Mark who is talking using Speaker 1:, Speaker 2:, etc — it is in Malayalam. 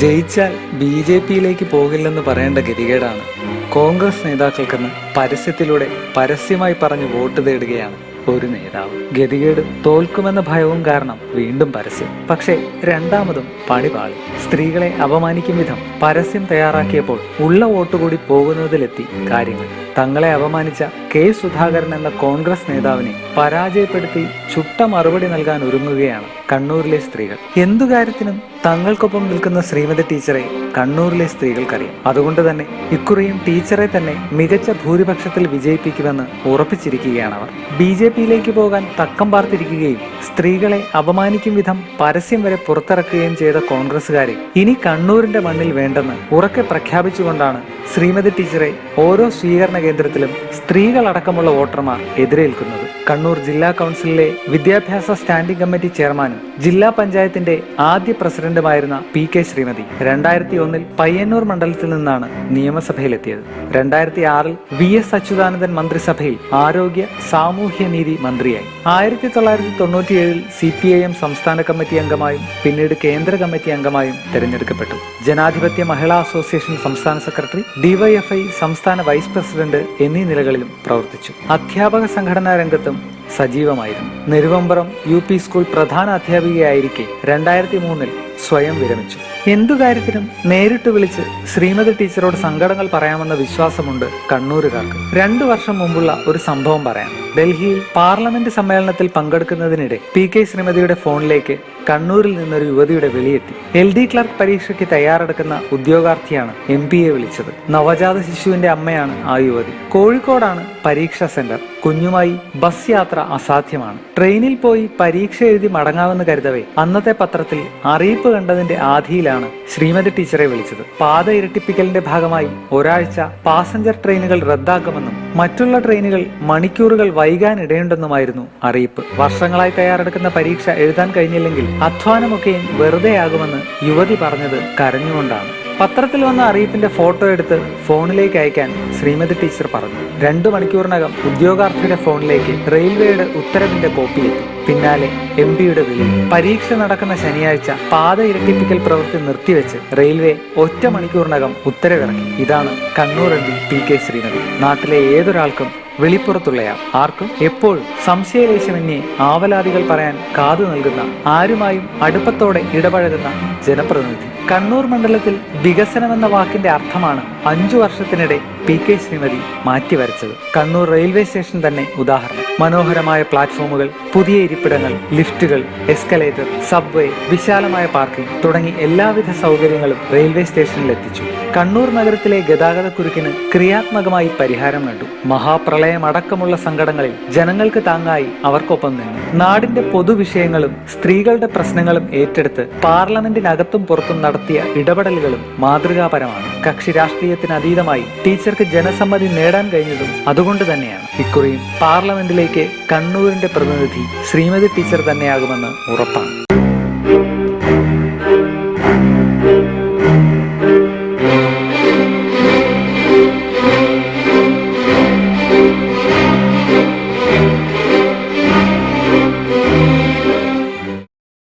Speaker 1: ജയിച്ചാൽ ബി ജെ പിയിലേക്ക് പോകില്ലെന്ന് പറയേണ്ട ഗതികേടാണ്. കോൺഗ്രസ് നേതാക്കൾക്കെന്ന് പരസ്യത്തിലൂടെ പരസ്യമായി പറഞ്ഞ് വോട്ട് തേടുകയാണ് ഒരു നേതാവ്. ഗതികേട് തോൽക്കുമെന്ന ഭയവും കാരണം വീണ്ടും പരസ്യം. പക്ഷേ രണ്ടാമതും പണി പാളി സ്ത്രീകളെ അപമാനിക്കും വിധം പരസ്യം തയ്യാറാക്കിയപ്പോൾ ഉള്ള വോട്ട് കൂടി പോകുന്നതിലെത്തി കാര്യങ്ങൾ. തങ്ങളെ അപമാനിച്ച കെ സുധാകരൻ എന്ന കോൺഗ്രസ് നേതാവിനെ പരാജയപ്പെടുത്തി ചുട്ട മറുപടി നൽകാൻ ഒരുങ്ങുകയാണ് കണ്ണൂരിലെ സ്ത്രീകൾ. എന്തു കാര്യത്തിനും തങ്ങൾക്കൊപ്പം നിൽക്കുന്ന ശ്രീമതി ടീച്ചറെ കണ്ണൂരിലെ സ്ത്രീകൾക്കറിയാം. അതുകൊണ്ട് തന്നെ ഇക്കുറിയും ടീച്ചറെ തന്നെ മികച്ച ഭൂരിപക്ഷത്തിൽ വിജയിപ്പിക്കുമെന്ന് ഉറപ്പിച്ചിരിക്കുകയാണ് അവർ ബി ജെ പിയിലേക്ക് പോകാൻ തക്കം പാർത്തിരിക്കുകയും സ്ത്രീകളെ അപമാനിക്കും വിധം പരസ്യം വരെ പുറത്തിറക്കുകയും ചെയ്ത കോൺഗ്രസ്സുകാരെ ഇനി കണ്ണൂരിന്റെ മണ്ണിൽ വേണ്ടെന്ന് ഉറക്കെ പ്രഖ്യാപിച്ചുകൊണ്ടാണ് ശ്രീമതി ടീച്ചറെ ഓരോ സ്വീകരണ കേന്ദ്രത്തിലും സ്ത്രീകളടക്കമുള്ള വോട്ടർമാർ എതിരേൽക്കുന്നത്. കണ്ണൂർ ജില്ലാ കൗൺസിലിലെ വിദ്യാഭ്യാസ സ്റ്റാൻഡിംഗ് കമ്മിറ്റി ചെയർമാനും ജില്ലാ പഞ്ചായത്തിന്റെ ആദ്യ പ്രസിഡന്റുമായിരുന്ന പി കെ ശ്രീമതി രണ്ടായിരത്തി ഒന്നിൽ പയ്യന്നൂർ മണ്ഡലത്തിൽ നിന്നാണ് നിയമസഭയിലെത്തിയത്. രണ്ടായിരത്തി ആറിൽ വി എസ് അച്യുതാനന്ദൻ മന്ത്രിസഭയിൽ ആരോഗ്യ സാമൂഹ്യ നീതി മന്ത്രിയായി. ആയിരത്തി തൊള്ളായിരത്തി തൊണ്ണൂറ്റിയേഴിൽ സി പി ഐ എം സംസ്ഥാന കമ്മിറ്റി അംഗമായും പിന്നീട് കേന്ദ്ര കമ്മിറ്റി അംഗമായും തെരഞ്ഞെടുക്കപ്പെട്ടു. ജനാധിപത്യ മഹിളാ അസോസിയേഷൻ സംസ്ഥാന സെക്രട്ടറി ഡിവൈഎഫ്ഐ സംസ്ഥാന വൈസ് പ്രസിഡന്റ് എന്നീ നിലകളിലും പ്രവർത്തിച്ചു. അധ്യാപക സംഘടനാ രംഗത്തും സജീവമായിരുന്നു. നെരുവമ്പറം യു പി സ്കൂൾ പ്രധാന അധ്യാപികയായിരിക്കെ രണ്ടായിരത്തി മൂന്നിൽ സ്വയം വിരമിച്ചു. എന്തു കാര്യത്തിനും നേരിട്ട് വിളിച്ച് ശ്രീമതി ടീച്ചറോട് സങ്കടങ്ങൾ പറയാമെന്ന വിശ്വാസമുണ്ട് കണ്ണൂരുകാർക്ക്. രണ്ടു വർഷം മുമ്പുള്ള ഒരു സംഭവം പറയാം. ഡൽഹിയിൽ പാർലമെന്റ് സമ്മേളനത്തിൽ പങ്കെടുക്കുന്നതിനിടെ പി കെ ശ്രീമതിയുടെ ഫോണിലേക്ക് കണ്ണൂരിൽ നിന്നൊരു യുവതിയുടെ വിളിയെത്തി. എൽ ഡി ക്ലർക്ക് പരീക്ഷയ്ക്ക് തയ്യാറെടുക്കുന്ന ഉദ്യോഗാർത്ഥിയാണ് എം പി എ വിളിച്ചത്. നവജാത ശിശുവിന്റെ അമ്മയാണ് ആ യുവതി. കോഴിക്കോടാണ് പരീക്ഷാ സെന്റർ. കുഞ്ഞുമായി ബസ് യാത്ര അസാധ്യമാണ്. ട്രെയിനിൽ പോയി പരീക്ഷ എഴുതി മടങ്ങാമെന്ന് കരുതവേ അന്നത്തെ പത്രത്തിൽ അറിയിപ്പ് കണ്ടതിന്റെ ആധിയിലാണ് ശ്രീമതി ടീച്ചറെ വിളിച്ചത്. പാത ഇരട്ടിപ്പിക്കലിന്റെ ഭാഗമായി ഒരാഴ്ച പാസഞ്ചർ ട്രെയിനുകൾ റദ്ദാക്കുമെന്നും മറ്റുള്ള ട്രെയിനുകൾ മണിക്കൂറുകൾ വൈകാനിടയുണ്ടെന്നുമായിരുന്നു അറിയിപ്പ്. വർഷങ്ങളായി തയ്യാറെടുക്കുന്ന പരീക്ഷ എഴുതാൻ കഴിഞ്ഞില്ലെങ്കിൽ അധ്വാനമൊക്കെയും വെറുതെയാകുമെന്ന് യുവതി പറഞ്ഞത് കരഞ്ഞുകൊണ്ടാണ്. പത്രത്തിൽ വന്ന അറിയിപ്പിന്റെ ഫോട്ടോ എടുത്ത് ഫോണിലേക്ക് അയക്കാൻ ശ്രീമതി ടീച്ചർ പറഞ്ഞു. രണ്ടു മണിക്കൂറിനകം ഉദ്യോഗാർത്ഥിയുടെ ഫോണിലേക്ക് റെയിൽവേയുടെ ഉത്തരവിന്റെ കോപ്പി എത്തി. പിന്നാലെ എം പിയുടെ വിളി. പരീക്ഷ നടക്കുന്ന ശനിയാഴ്ച പാത ഇരട്ടിപ്പിക്കൽ പ്രവൃത്തി നിർത്തിവെച്ച് റെയിൽവേ ഒറ്റ മണിക്കൂറിനകം ഉത്തരവിറക്കി. ഇതാണ് Kannur M P K Srinagar നാട്ടിലെ ഏതൊരാൾക്കും വെളിപ്പുറത്തുള്ളയാൾ. ആർക്കും എപ്പോഴും സംശയലേശമന്യേ ആവലാതികൾ പറയാൻ കാതു നൽകുന്ന ആരുമായും അടുപ്പത്തോടെ ഇടപഴകുന്ന ജനപ്രതിനിധി. കണ്ണൂർ മണ്ഡലത്തിൽ വികസനം എന്ന വാക്കിന്റെ അർത്ഥമാണ് അഞ്ചു വർഷത്തിനിടെ പി കെ ശ്രീമതി മാറ്റിവരച്ചത്. കണ്ണൂർ റെയിൽവേ സ്റ്റേഷൻ തന്നെ ഉദാഹരണം. മനോഹരമായ പ്ലാറ്റ്ഫോമുകൾ പുതിയ ഇരിപ്പിടങ്ങൾ ലിഫ്റ്റുകൾ എസ്കലേറ്റർ സബ്വേ വിശാലമായ പാർക്കിംഗ് തുടങ്ങി എല്ലാവിധ സൗകര്യങ്ങളും റെയിൽവേ സ്റ്റേഷനിൽ എത്തിച്ചു. കണ്ണൂർ നഗരത്തിലെ ഗതാഗതക്കുരുക്കിന് ക്രിയാത്മകമായി പരിഹാരം കണ്ടു. മഹാപ്രളയം അടക്കമുള്ള സങ്കടങ്ങളിൽ ജനങ്ങൾക്ക് താങ്ങായി അവർക്കൊപ്പം നിന്നു. നാടിന്റെ പൊതുവിഷയങ്ങളും സ്ത്രീകളുടെ പ്രശ്നങ്ങളും ഏറ്റെടുത്ത് പാർലമെന്റിനകത്തും പുറത്തും നടത്തിയ ഇടപെടലുകളും മാതൃകാപരമാണ്. കക്ഷി രാഷ്ട്രീയത്തിന് അതീതമായി ടീച്ചർക്ക് ജനസമ്മതി നേടാൻ കഴിഞ്ഞതും അതുകൊണ്ട് തന്നെയാണ്. ഇക്കുറിയും പാർലമെന്റിലേക്ക് കണ്ണൂരിന്റെ പ്രതിനിധി ശ്രീമതി ടീച്ചർ തന്നെയാകുമെന്ന് ഉറപ്പാണ്.